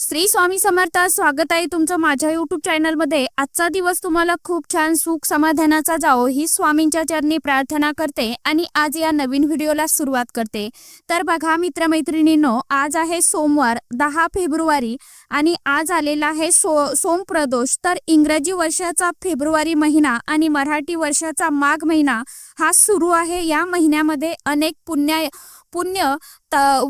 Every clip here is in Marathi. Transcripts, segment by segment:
श्री स्वामी समर्थ स्वागत आहे तुमचं माझ्या युट्यूब चॅनलमध्ये आजचा दिवस तुम्हाला खूप छान सुख समाधानाचा जावो ही स्वामींच्या चरणी प्रार्थना करते आणि आज या नवीन व्हिडिओला सुरुवात करते. तर बघा मित्रमैत्रिणींनो आज आहे सोमवार दहा फेब्रुवारी आणि आज आलेला आहे सो सोम प्रदोष तर इंग्रजी वर्षाचा फेब्रुवारी महिना आणि मराठी वर्षाचा माघ महिना हा सुरू आहे. या महिन्यामध्ये अनेक पुण्या पुण्य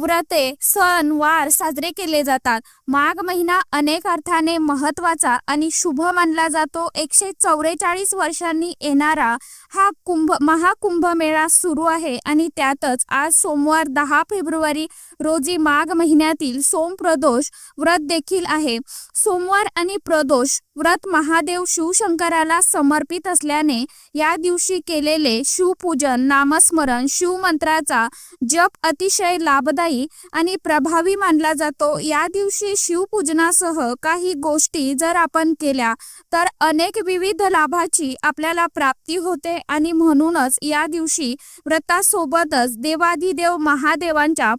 व्रते सण वार साजरे केले जातात. माघ महिना अनेक अर्थाने महत्त्वाचा आणि शुभ मानला जातो. एकशे चौवेचाळीस वर्षांनी येणारा हा कुंभ महाकुंभ मेळा सुरू आहे आणि त्यातच आज सोमवार दहा फेब्रुवारी रोजी माघ महिन्यातील सोम प्रदोष व्रत देखील आहे. सोमवार आणि प्रदोष व्रत महादेव शिवशंकराला समर्पित असल्याने या दिवशी केलेले शिवपूजन नामस्मरण शिवमंत्राचा जप अतिशय लाभदायी आणि प्रभावी मानला जातो. या दिवशी शिवपूजनासह काही गोष्टी जर आपण केल्या तर अनेक विविध लाभाची आपल्याला प्राप्ती होते आणि म्हणूनच या दिवशी व्रतासोबतच देवाधिदेव महादेवांच्या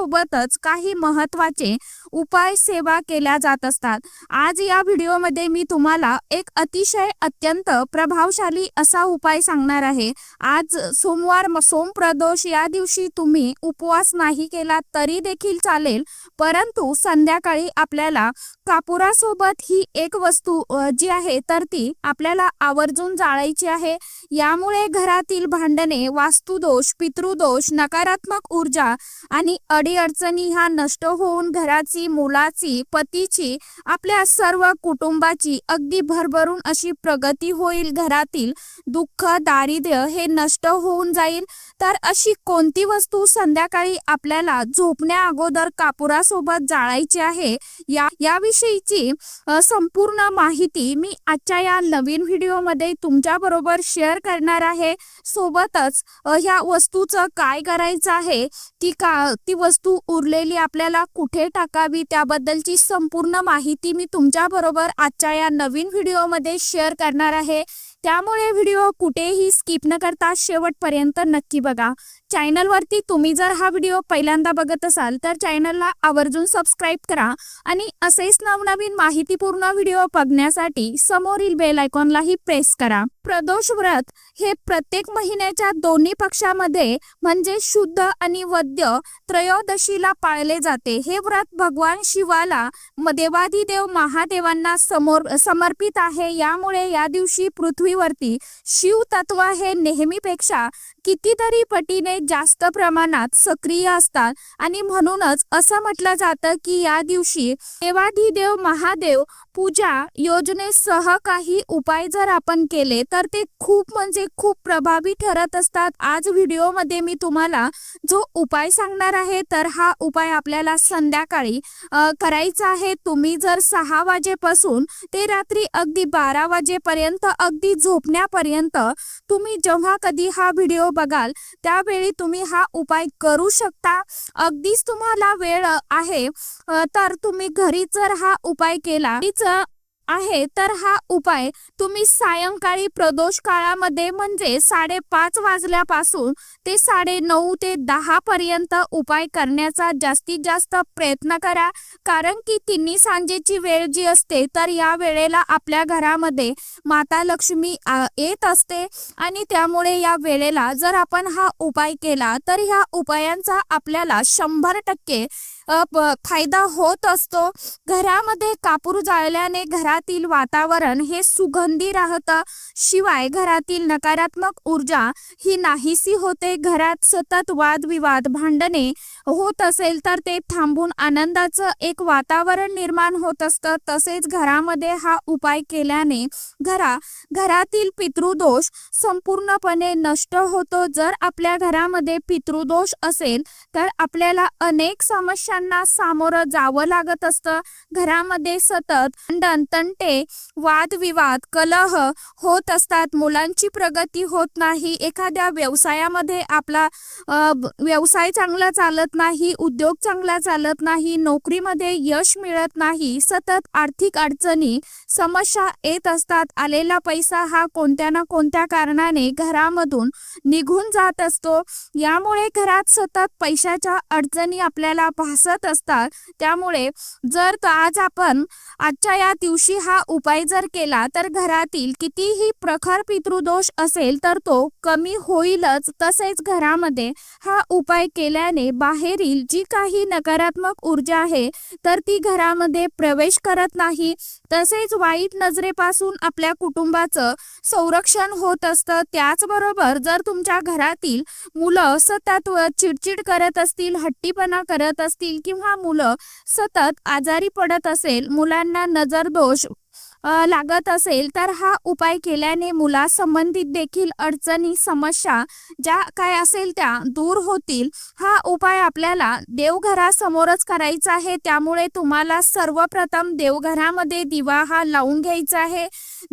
सोबतच काही महत्त्वाचे उपाय सेवा केल्या जात असतात. आज या व्हिडिओमध्ये मी तुम्हाला एक अतिशय अत्यंत प्रभावशाली असा उपाय सांगणार आहे. आज सोमवार सोमप्रदोष या दिवशी तुम्ही उपवास नाही केला तरी देखील चालेल परंतु संध्याकाळी आपल्याला कापुरासोबत ही एक वस्तू जी आहे तर ती आपल्याला आवर्जून जाळायची आहे. यामुळे घरातील भांडणे वास्तुदोष पितृदोष नकारात्मक ऊर्जा आणि अडी अडीअडचणी ह्या नष्ट होऊन घराची मुलाची पतीची आपल्या सर्व कुटुंबाची अगदी भरभरून अशी प्रगती होईल. घरातील दुःख दारिद्र्य हे नष्ट होऊन जाईल. तर अशी कोणती वस्तू संध्याकाळी आपल्याला झोपण्या अगोदर कापुरासोबत जाळायची आहे? या याविषयीची संपूर्ण माहिती मी आजच्या या नवीन व्हिडिओमध्ये तुमच्या बरोबर शेअर करणार आहे. सोबतच ह्या वस्तूचं काय करायचं आहे? ती का ती वस्तू उरलेली आपल्याला कुठे टाकावी? त्याबद्दलची संपूर्ण माहिती मी तुमच्या बरोबर आजच्या या नवीन व्हिडिओमध्ये शेअर करणार आहे. त्यामुळे व्हिडिओ कुठेही स्किप न करता शेवटपर्यंत नक्की बघा. चॅनलवरती तुम्ही जर हा व्हिडिओ पहिल्यांदा बघत असाल तर चॅनलला आवर्जून सबस्क्राईब करा आणि असेच नवनवीन माहितीपूर्ण व्हिडिओ बघण्यासाठी समोरील बेल आयकॉनलाही प्रेस करा. प्रदोष व्रत हे प्रत्येक महिन्याच्या दोन्ही पक्षामध्ये म्हणजे शुद्ध आणि वद्य त्रयोदशीला पाळले जाते. हे व्रत भगवान शिवाला म- देव महादेवांना समोर समर्पित आहे. यामुळे या दिवशी पृथ्वीवरती शिव तत्व हे नेहमीपेक्षा कितीतरी पटीने जास्त प्रमाणात सक्रिय असतात. आणि म्हणूनच असं म्हटलं जातं की या दिवशी देवाधिदेव महादेव पूजा योजनेसह काही उपाय जर आपण केले तर ते खूप म्हणजे खूप प्रभावी ठरत असतात. आज व्हिडिओमध्ये मी तुम्हाला जो उपाय सांगणार आहे तर हा उपाय आपल्याला संध्याकाळी करायचा आहे. तुम्ही जर सहा वाजेपासून ते रात्री अगदी बारा वाजेपर्यंत अगदी झोपण्यापर्यंत तुम्ही जेव्हा कधी हा व्हिडिओ बघाल त्यावेळी तुम्ही हा उपाय करू शकता. अगदीच तुम्हाला वेळ आहे. तर तुम्ही घरी जर हा उपाय केला आहे तर हा उपाय तुम्ही सायंकाळी प्रदोष काळामध्ये म्हणजे साडेपाच वाजल्यापासून ते साडे नऊ ते दहा पर्यंत उपाय करण्याचा जास्तीत जास्त प्रयत्न करा. कारण की तिन्ही सांजेची वेळ जी असते तर या वेळेला आपल्या घरामध्ये माता लक्ष्मी येत असते. आणि त्यामुळे या वेळेला जर आपण हा उपाय केला तर ह्या उपायांचा आपल्याला शंभर टक्के फायदा होत असतो. घरामध्ये कापूर जाळल्याने घरातील वातावरण हे सुगंधी राहतं. शिवाय घरातील नकारात्मक ऊर्जा ही नाहीसी होते. घरात सतत वादविवाद भांडणे होत असेल तर ते थांबून आनंदाचं एक वातावरण निर्माण होत असतं. तसेच घरामध्ये हा उपाय केल्याने घरा घरातील पितृदोष संपूर्णपणे नष्ट होतो. जर आपल्या घरामध्ये पितृदोष असेल तर आपल्याला अनेक समस्या समस्यांना सामोरं जावं लागत असतं. घरामध्ये सतत भांडण तंटे वादविवाद कलह होत असतात. मुलांची प्रगती होत नाही. एखाद्या व्यवसायामध्ये आपला व्यवसाय चांगला चालत नाही उद्योग चांगला चालत नाही नोकरीमध्ये यश मिळत नाही सतत आर्थिक अडचणी समस्या येत असतात. आलेला पैसा हा कोणत्या ना कोणत्या कारणाने घरामधून निघून जात असतो. यामुळे घरात सतत पैशाच्या अडचणी आपल्याला भासत दिसत असतात. त्यामुळे जर आज आपण आजच्या या दिवशी हा उपाय जर केला तर घरातील कितीही प्रखर पितृदोष असेल तर तो कमी होईलच. तसेच घरामध्ये हा उपाय केल्याने बाहेरील जी काही नकारात्मक ऊर्जा आहे तर ती घरामध्ये प्रवेश करत नाही. तसेच वाईट नजरेपासून आपल्या कुटुंबाचं संरक्षण होत असतं. त्याचबरोबर जर तुमच्या घरातील मुलं सतत चिडचिड करत असतील हट्टीपणा करत असतील किंवा मुलं सतत आजारी पडत असेल मुलांना नजर दोष लागत असेल तर हा उपाय केल्याने मुलासंबंधित देखील अडचणी समस्या ज्या काय असेल त्या दूर होतील. हा उपाय आपल्याला देवघरासमोरच करायचा आहे. त्यामुळे तुम्हाला सर्वप्रथम देवघरामध्ये दिवा हा लावून घ्यायचा आहे.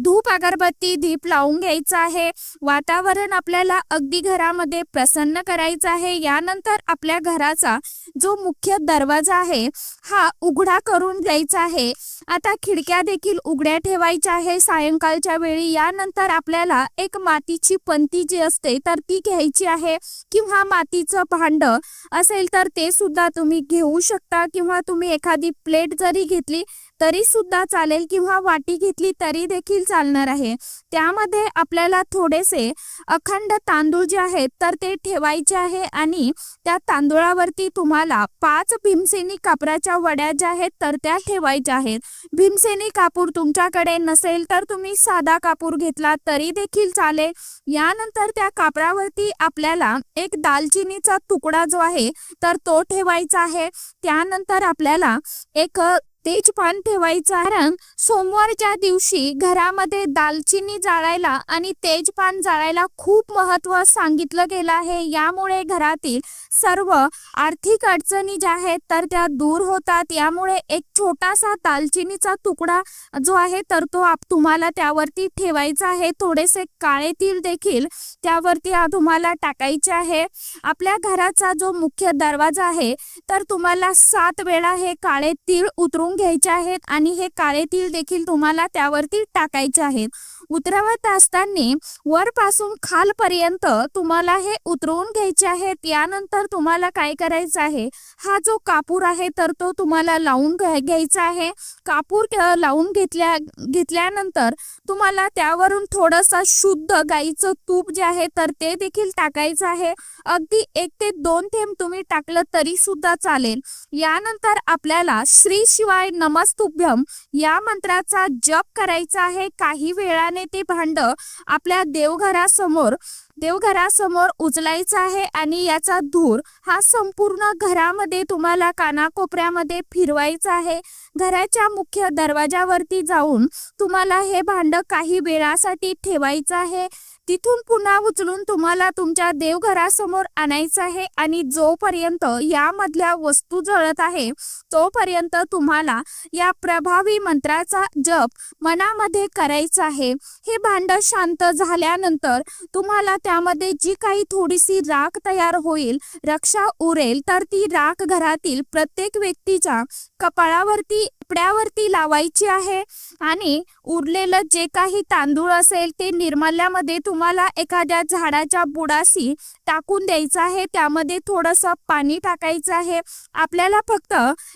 धूप अगरबत्ती दीप लावून घ्यायचा आहे. वातावरण आपल्याला अगदी घरामध्ये प्रसन्न करायचं आहे. यानंतर आपल्या घराचा जो मुख्य दरवाजा आहे हा उघडा करून द्यायचा आहे. आता खिडक्या देखील उघड्या ठेवायच्या आहे. सायंकाळच्या वेळी यानंतर आपल्याला एक मातीची पंती जी असते तर ती घ्यायची आहे. किंवा मातीचं भांड असेल तर ते सुद्धा तुम्ही घेऊ शकता. किंवा तुम्ही एखादी प्लेट जरी घेतली तरी सुद्धा चालेल किंवा वाटी घेतली तरी देखील चालणार आहे. त्यामध्ये आपल्याला थोडेसे अखंड तांदूळ जे आहेत तर ते ठेवायचे आहे आणि त्या तांदूळावरती तुम्हाला पाच भीमसेनी कापराच्या वड्या ज्या आहेत तर त्या ठेवायच्या आहेत. भीमसेनी कापूर तुमच्याकडे नसेल तर तुम्ही साधा कापूर घेतला तरी देखील चालेल. यानंतर त्या कापरावरती आपल्याला एक दालचिनीचा तुकडा जो आहे तर तो ठेवायचा आहे. त्यानंतर आपल्याला एक अ, तेजपान ठेवायचं कारण सोमवारच्या दिवशी घरामध्ये दालचिनी जाळायला आणि तेजपान जाळायला खूप महत्त्व सांगितलं गेलं आहे. यामुळे घरातील सर्व आर्थिक अडचणी ज्या आहेत तर त्या दूर होतात. यामुळे एक छोटासा दालचिनीचा तुकडा जो आहे तर तो आप तुम्हाला त्यावरती ठेवायचा आहे. थोडेसे काळे तीळ देखील त्यावरती तुम्हाला टाकायचे आहे. आपल्या घराचा जो मुख्य दरवाजा आहे तर तुम्हाला सात वेळा हे काळे तीळ उतरून घ्यायचे आहेत आणि हे काळे तीळ देखील तुम्हाला त्यावरती टाकायचे आहेत. उतरवत असताना वरपासून खालपर्यंत तुम्हाला हे उतरवून घ्यायचे आहेत. यानंतर तुम्हाला काय करायचं आहे? हा जो कापूर आहे तर तो तुम्हाला लावून घ्यायचा आहे. कापूर लावून घेतल्या घेतल्यानंतर तुम्हाला त्यावरून थोडंसं शुद्ध गाईचं तूप जे आहे तर ते देखील टाकायचं आहे. अगदी एक ते दोन थेंब तुम्ही टाकलं तरी सुद्धा चालेल. यानंतर आपल्याला श्री शिवाय नमस्तुभ्यम या मंत्राचा जप करायचा आहे. काही वेळाने ते भांड आपल्या देवघरासमोर देवघरासमोर उचलायचं आहे आणि याचा धूर हा संपूर्ण घरामध्ये तुम्हाला कानाकोपऱ्यामध्ये फिरवायचा आहे. घराच्या मुख्य दरवाजावरती जाऊन तुम्हाला हे भांड काही वेळासाठी ठेवायचं आहे. तिथून पुन्हा उचलून तुम्हाला तुमच्या देवघरासमोर आणायचं आहे आणि जोपर्यंत यामधल्या वस्तू जळत आहे तोपर्यंत तुम्हाला या प्रभावी मंत्राचा जप मनामध्ये करायचा आहे. हे भांड शांत झाल्यानंतर तुम्हाला त्यामध्ये जी काही थोडीशी राख तयार होईल रक्षा उरेल तर ती राख घरातील प्रत्येक व्यक्तीच्या कपाळावरती कपड्यावरती लावायची आहे आणि उरलेलं जे काही तांदूळ असेल ते निर्मल्यामध्ये तुम्हाला एखाद्या झाडाच्या बुडाशी टाकून द्यायचं आहे. त्यामध्ये थोडंसं पाणी टाकायचं आहे. आपल्याला फक्त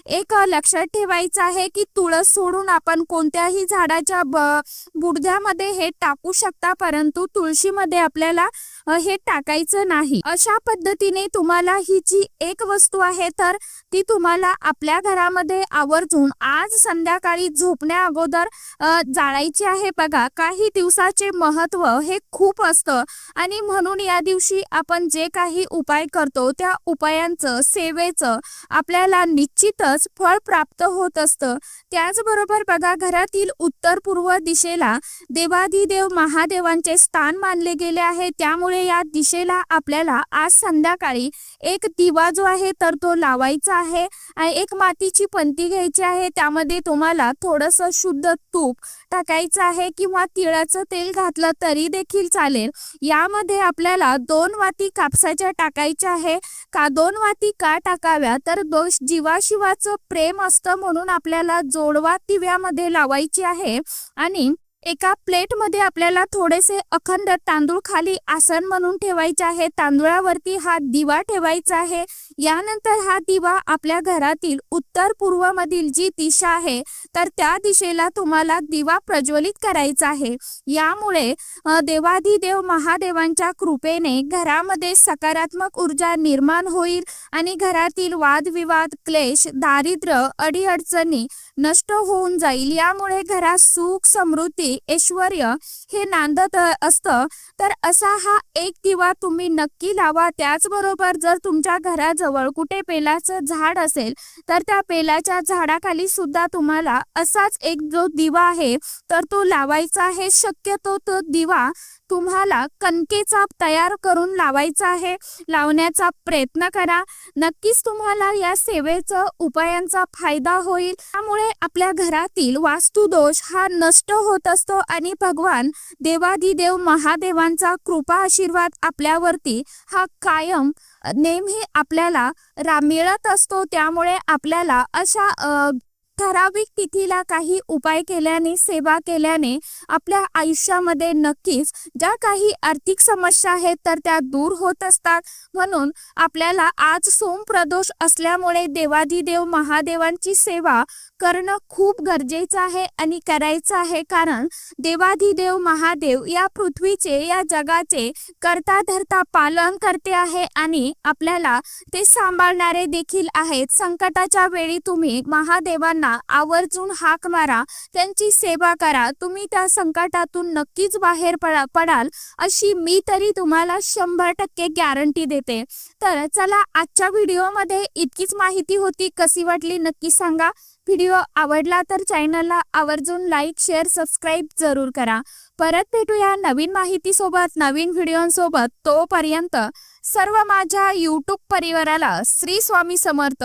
एक लक्षात ठेवायचं आहे की तुळस सोडून आपण कोणत्याही झाडाच्या ब बुडद्यामध्ये हे टाकू शकता परंतु तुळशीमध्ये आपल्याला हे टाकायचं नाही. अशा पद्धतीने तुम्हाला ही जी एक वस्तू आहे तर ती तुम्हाला आपल्या घरामध्ये आवर्जून आज संध्याकाळी झोपण्या अगोदर जाळायची आहे. बघा काही दिवसाचे महत्त्व हे खूप असतं आणि म्हणून या दिवशी आपण जे काही उपाय करतो त्या उपायांचं सेवेचं आपल्याला निश्चितच फळ प्राप्त होत असतं. त्याचबरोबर बघा घरातील उत्तर पूर्व दिशेला देवाधिदेव महादेवांचे स्थान मानले गेले आहे. त्यामुळे या दिशेला आपल्याला आज संध्याकाळी एक दिवा जो आहे तर तो लावायचा आहे. आणि एक मातीची पंती घ्यायची आहे. त्यामध्ये तुम्हाला थोडंसं शुद्ध तूप टाकायचं आहे किंवा तिळाचं तेल घातलं तरी देखील चालेल. यामध्ये आपल्याला दोन वाती कापसाच्या टाकायच्या आहे. का दोन वाती का टाकाव्या? तर दोष जीवाशिवाचं प्रेम असतं म्हणून आपल्याला जोडवा दिव्यामध्ये लावायची आहे. आणि एका प्लेटमध्ये आपल्याला थोडेसे अखंड तांदूळ खाली आसन म्हणून ठेवायचे आहे. तांदूळावरती हा दिवा ठेवायचा आहे. यानंतर हा दिवा आपल्या घरातील उत्तर पूर्वमधील जी दिशा आहे तर त्या दिशेला तुम्हाला दिवा प्रज्वलित करायचा आहे. यामुळे देवाधिदेव महादेवांच्या कृपेने घरामध्ये सकारात्मक ऊर्जा निर्माण होईल आणि घरातील वादविवाद क्लेश दारिद्र्य अडीअडचणी नष्ट होऊन जाईल. यामुळे घरात सुख समृद्धी ऐश्वर हे नांदत असतं. तर असा हा एक दिवा तुम्ही नक्की लावा. त्याचबरोबर जर तुमच्या घराजवळ कुठे पेलाचं झाड असेल तर त्या पेलाच्या झाडाखाली सुद्धा तुम्हाला असाच एक जो दिवा आहे तर तो लावायचा आहे. शक्यतो तो दिवा तुम्हाला कणकेचा तयार करून लावायचा आहे. लावण्याचा प्रयत्न करा. नक्कीच तुम्हाला या सेवेचा उपायांचा फायदा होईल. त्यामुळे आपल्या घरातील वास्तुदोष हा नष्ट होत असतो आणि भगवान देवाधिदेव महादेवांचा कृपा आशीर्वाद आपल्यावरती हा कायम नेहमी आपल्याला रा मिळत असतो. त्यामुळे आपल्याला अशा ठराविक तिथीला काही उपाय केल्याने सेवा केल्याने आपल्या आयुष्यामध्ये नक्कीच ज्या काही आर्थिक समस्या आहेत तर त्या दूर होत असतात. म्हणून आपल्याला आज सोमप्रदोष असल्यामुळे देवाधिदेव महादेवांची सेवा करणं खूप गरजेचं आहे आणि करायचं आहे. कारण देवाधिदेव महादेव या पृथ्वीचे या जगाचे करता धरता पालन करते आहे आणि आपल्याला ते सांभाळणारे देखील आहेत. संकटाच्या वेळी तुम्ही महादेवांना आवर्जून हाक मारा त्यांची सेवा करा. तुम्ही त्या संकटातून नक्कीच बाहेर पडा पडाल अशी मी तरी तुम्हाला शंभर टक्के गॅरंटी देते. तर चला आजच्या व्हिडिओमध्ये इतकीच माहिती होती. कशी वाटली नक्की सांगा. व्हिडिओ आवडला तर चॅनलला आवर्जून लाईक शेअर सबस्क्राईब जरूर करा. परत भेटूया नवीन माहितीसोबत नवीन व्हिडिओंसोबत. तोपर्यंत सर्व माझ्या यूट्यूब परिवाराला श्री स्वामी समर्थ.